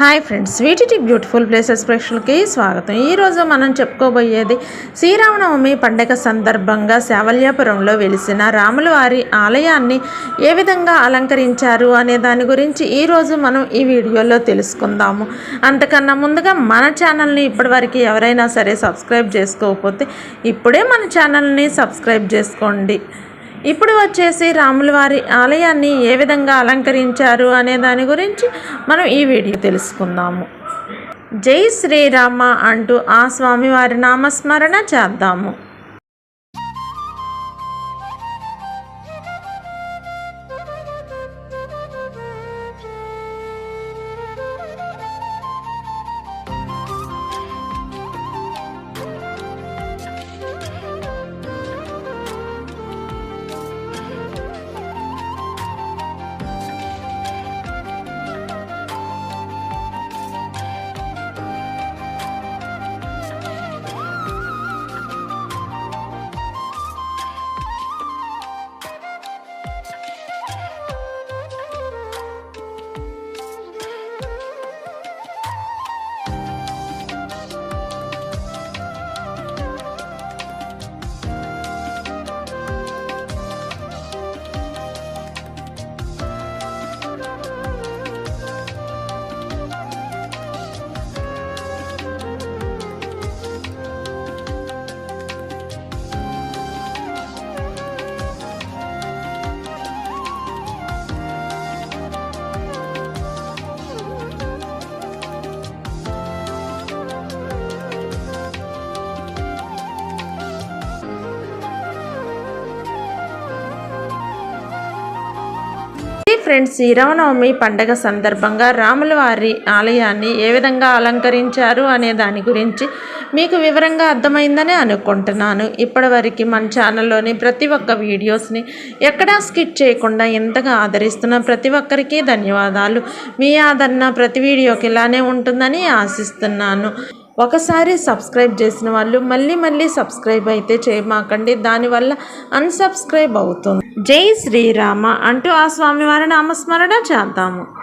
Hi friends వీటిటి beautiful places ప్రేక్షకులకి స్వాగతం. ఈరోజు మనం చెప్పుకోబోయేది శ్రీరామనవమి పండగ సందర్భంగా శావల్యాపురంలో వెలిసిన రాముల వారి ఆలయాన్ని ఏ విధంగా అలంకరించారు అనే దాని గురించి ఈరోజు మనం ఈ వీడియోలో తెలుసుకుందాము. అంతకన్నా ముందుగా మన ఛానల్ని ఇప్పటివరకు ఎవరైనా సరే సబ్స్క్రైబ్ చేసుకోకపోతే ఇప్పుడే మన ఛానల్ని సబ్స్క్రైబ్ చేసుకోండి. ఇప్పుడు వచ్చేసి రాముల వారి ఆలయాన్ని ఏ విధంగా అలంకరించారు అనే దాని గురించి మనం ఈ వీడియో తెలుసుకుందాము. జై శ్రీరామ అంటూ ఆ స్వామివారి నామస్మరణ చేద్దాము. ఫ్రెండ్స్ శ్రీరామనవమి పండగ సందర్భంగా రాముల వారి ఆలయాన్ని ఏ విధంగా అలంకరించారు అనే దాని గురించి మీకు వివరంగా అర్థమైందని అనుకుంటున్నాను. ఇప్పటివరకు మన ఛానల్లోని ప్రతి ఒక్క వీడియోస్ని ఎక్కడా స్కిప్ చేయకుండా ఎంతగా ఆదరిస్తున్న ప్రతి ఒక్కరికి ధన్యవాదాలు. మీ ఆదరణ ప్రతి వీడియోకి ఇలానే ఉంటుందని ఆశిస్తున్నాను. ఒకసారి సబ్స్క్రైబ్ చేసిన వాళ్ళు మళ్ళీ మళ్ళీ సబ్స్క్రైబ్ అయితే చేయమాకండి. దానివల్ల అన్సబ్స్క్రైబ్ అవుతుంది. జై శ్రీరామ అంటూ ఆ స్వామివారి నామస్మరణ చేద్దాము.